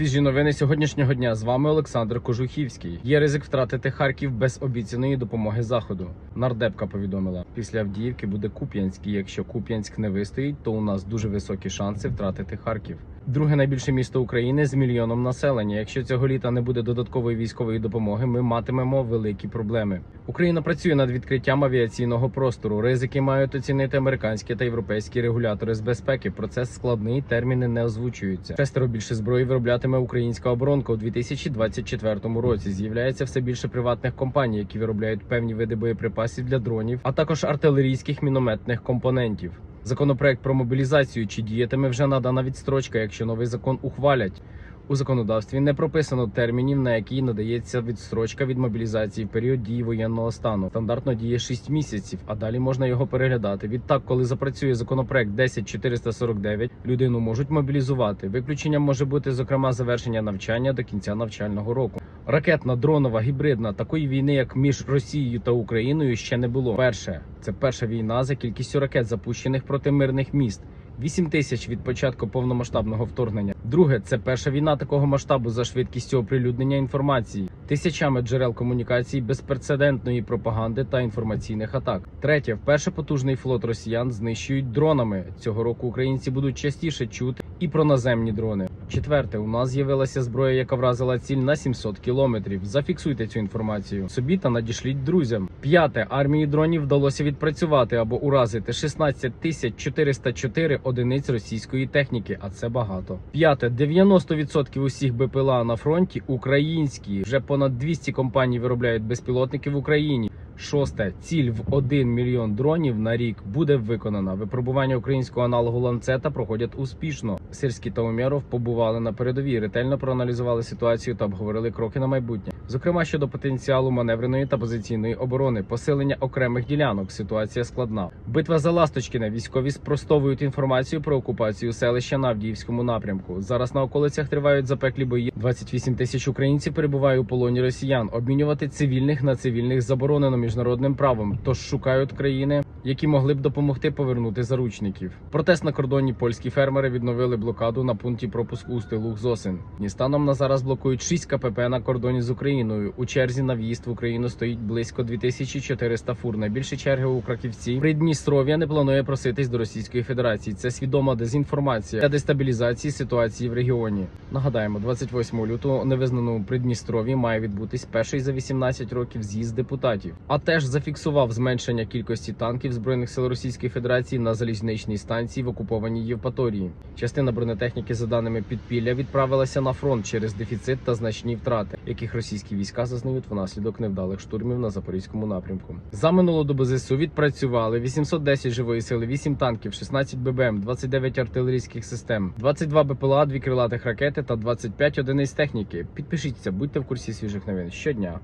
Свіжі новини сьогоднішнього дня з вами Олександр Кожухівський. Є ризик втратити Харків без обіцяної допомоги заходу. Нардепка повідомила, після Авдіївки буде Куп'янськ. і Якщо Куп'янськ не вистоїть, то у нас дуже високі шанси втратити Харків. Друге найбільше місто України з мільйоном населення. Якщо цього літа не буде додаткової військової допомоги, ми матимемо великі проблеми. Україна працює над відкриттям авіаційного простору. Ризики мають оцінити американські та європейські регулятори з безпеки. Процес складний, терміни не озвучуються. Шестеро більше зброї вироблятиме українська оборонка у 2024 році. З'являється все більше приватних компаній, які виробляють певні види боєприпасів для дронів, а також артилерійських мінометних компонентів. Законопроект про мобілізацію чи діятиме вже надана відстрочка, якщо новий закон ухвалять. У законодавстві не прописано термінів, на які надається відстрочка від мобілізації в період дії воєнного стану. Стандартно діє 6 місяців, а далі можна його переглядати. Відтак, коли запрацює законопроект 10449, людину можуть мобілізувати. Виключенням може бути зокрема завершення навчання до кінця навчального року. Ракетна, дронова, гібридна такої війни, як між Росією та Україною, ще не було. Перше це перша війна за кількістю ракет, запущених проти мирних міст. 8 тисяч від початку повномасштабного вторгнення. Друге, це перша війна такого масштабу за швидкістю оприлюднення інформації, тисячами джерел комунікацій, безпрецедентної пропаганди та інформаційних атак. Третє, вперше потужний флот росіян знищують дронами. Цього року українці будуть частіше чути і про наземні дрони. Четверте, у нас з'явилася зброя, яка вразила ціль на 700 кілометрів. Зафіксуйте цю інформацію собі та надішліть друзям. П'яте, армії дронів вдалося відпрацювати або уразити 16 тисяч 404 одиниць російської техніки, а це багато. П'яте, 90% усіх БПЛА на фронті українські. Вже понад 200 компаній виробляють безпілотники в Україні. Шосте ціль в 1 мільйон дронів на рік буде виконана. Випробування українського аналогу ланцета проходять успішно. Сирський та Умєров побували на передовій, ретельно проаналізували ситуацію та обговорили кроки на майбутнє. Зокрема щодо потенціалу маневреної та позиційної оборони, посилення окремих ділянок. Ситуація складна. Битва за Ласточкіне. Військові спростовують інформацію про окупацію селища на Авдіївському напрямку. Зараз на околицях тривають запеклі бої. 28 тисяч українців перебуває у полоні росіян. Обмінювати цивільних на цивільних заборонено міжнародним правом. Тож шукають країни, які могли б допомогти повернути заручників. Протест на кордоні польські фермери відновили блокаду на пункті пропуску у стилух Зосин. І станом на зараз блокують 6 КПП на кордоні з Україною. У черзі на в'їзд в Україну стоїть близько 2400 фур. Найбільше черги у Краківці. Придністров'я не планує проситись до Російської Федерації. Це свідома дезінформація для дестабілізації ситуації в регіоні. Нагадаємо, 28 лютого невизнаному Придністров'ї має відбутись перший за 18 років з'їзд депутатів. А теж зафіксував зменшення кількості танків збройних сил Російської Федерації на залізничній станції в окупованій Євпаторії. Частина бронетехніки, за даними підпілля, відправилася на фронт через дефіцит та значні втрати, яких російські війська зазнають внаслідок невдалих штурмів на запорізькому напрямку. За минулу добу ЗСУ відпрацювали 810 живої сили, 8 танків, 16 ББМ, 29 артилерійських систем, 22 БПЛА, 2 крилатих ракети та 25 одиниць техніки. Підпишіться, будьте в курсі свіжих новин щодня.